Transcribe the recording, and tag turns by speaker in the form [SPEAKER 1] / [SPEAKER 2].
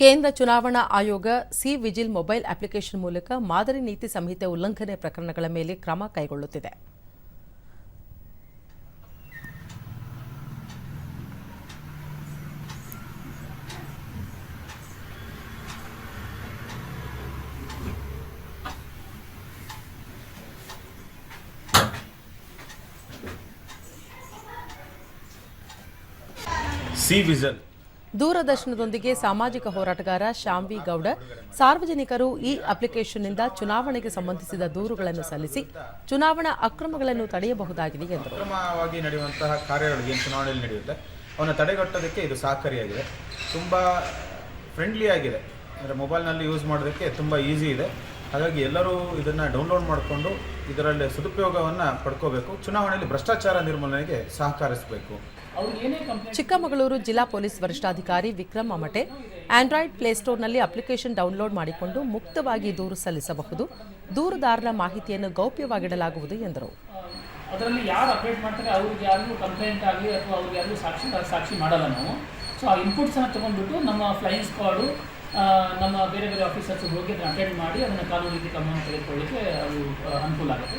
[SPEAKER 1] ಕೇಂದ್ರ ಚುನಾವಣಾ ಆಯೋಗ ಸಿ ವಿಜಿಲ್ ಮೊಬೈಲ್ ಅಪ್ಲಿಕೇಶನ್ ಮೂಲಕ ಮಾದರಿ ನೀತಿ ಸಂಹಿತೆ ಉಲ್ಲಂಘನೆ ಪ್ರಕರಣಗಳ ಮೇಲೆ ಕ್ರಮ ಕೈಗೊಳ್ಳುತ್ತಿದೆ.
[SPEAKER 2] ಸಿ ವಿಸಲ್
[SPEAKER 1] ದೂರದರ್ಶನದೊಂದಿಗೆ ಸಾಮಾಜಿಕ ಹೋರಾಟಗಾರ ಶಾಂವಿ ಗೌಡ ಸಾರ್ವಜನಿಕರು ಈ ಅಪ್ಲಿಕೇಶನ್ನಿಂದ ಚುನಾವಣೆಗೆ ಸಂಬಂಧಿಸಿದ ದೂರುಗಳನ್ನು ಸಲ್ಲಿಸಿ ಚುನಾವಣಾ ಅಕ್ರಮಗಳನ್ನು ತಡೆಯಬಹುದಾಗಿದೆ ಎಂದು
[SPEAKER 2] ಅಕ್ರಮವಾಗಿ ನಡೆಯುವಂತಹ ಕಾರ್ಯಗಳು ಏನು ಚುನಾವಣೆಯಲ್ಲಿ ನಡೆಯುತ್ತೆ, ಅವನ್ನ ತಡೆಗಟ್ಟೋದಕ್ಕೆ ಇದು ಸಹಕಾರಿಯಾಗಿದೆ. ತುಂಬ ಫ್ರೆಂಡ್ಲಿ ಆಗಿದೆ. ಅಂದರೆ ಮೊಬೈಲ್ನಲ್ಲಿ ಯೂಸ್ ಮಾಡೋದಕ್ಕೆ ತುಂಬ ಈಸಿ ಇದೆ. ಹಾಗಾಗಿ ಎಲ್ಲರೂ ಇದನ್ನು ಡೌನ್ಲೋಡ್ ಮಾಡಿಕೊಂಡು ಇದರಲ್ಲಿ ಸದುಪಯೋಗವನ್ನು ಪಡ್ಕೋಬೇಕು. ಚುನಾವಣೆಯಲ್ಲಿ ಭ್ರಷ್ಟಾಚಾರ ನಿರ್ಮೂಲನೆಗೆ ಸಹಕರಿಸಬೇಕು.
[SPEAKER 1] ಚಿಕ್ಕಮಗಳೂರು ಜಿಲ್ಲಾ ಪೊಲೀಸ್ ವರಿಷ್ಠಾಧಿಕಾರಿ ವಿಕ್ರಮ್ ಅಮಟೆ ಆಂಡ್ರಾಯ್ಡ್ ಪ್ಲೇಸ್ಟೋರ್ನಲ್ಲಿ ಅಪ್ಲಿಕೇಶನ್ ಡೌನ್ಲೋಡ್ ಮಾಡಿಕೊಂಡು ಮುಕ್ತವಾಗಿ ದೂರು ಸಲ್ಲಿಸಬಹುದು. ದೂರುದಾರರ ಮಾಹಿತಿಯನ್ನು ಗೌಪ್ಯವಾಗಿಡಲಾಗುವುದು ಎಂದರು.
[SPEAKER 3] ಅದರಲ್ಲಿ ಯಾರು ಅಪ್ಡೇಟ್ ಮಾಡ್ತಾರೆ ಅವ್ರಿಗೆ ಯಾರಿಗೂ ಕಂಪ್ಲೇಂಟ್ ಆಗಲಿ ಅಥವಾ ಅವ್ರಿಗೆ ಯಾರಿಗೂ ಸಾಕ್ಷಿ ಸಾಕ್ಷಿ ಮಾಡಲ್ಲ ನಾವು. ಸೊ ಆ ಇನ್ಪುಟ್ಸನ್ನು ತೊಗೊಂಡ್ಬಿಟ್ಟು ನಮ್ಮ ಫ್ಲೈಯಿಂಗ್ ಸ್ಕ್ವಾಡು ನಮ್ಮ ಬೇರೆ ಬೇರೆ ಆಫೀಸರ್ಸ್ ಹೋಗಿ ಅದನ್ನು ಅಟೆಂಡ್ ಮಾಡಿ ಅದನ್ನು ಕಾನೂನು ರೀತಿ ಕ್ರಮವನ್ನು ತೆಗೆದುಕೊಳ್ಳಿಕ್ಕೆ ಅದು ಅನುಕೂಲ ಆಗುತ್ತೆ.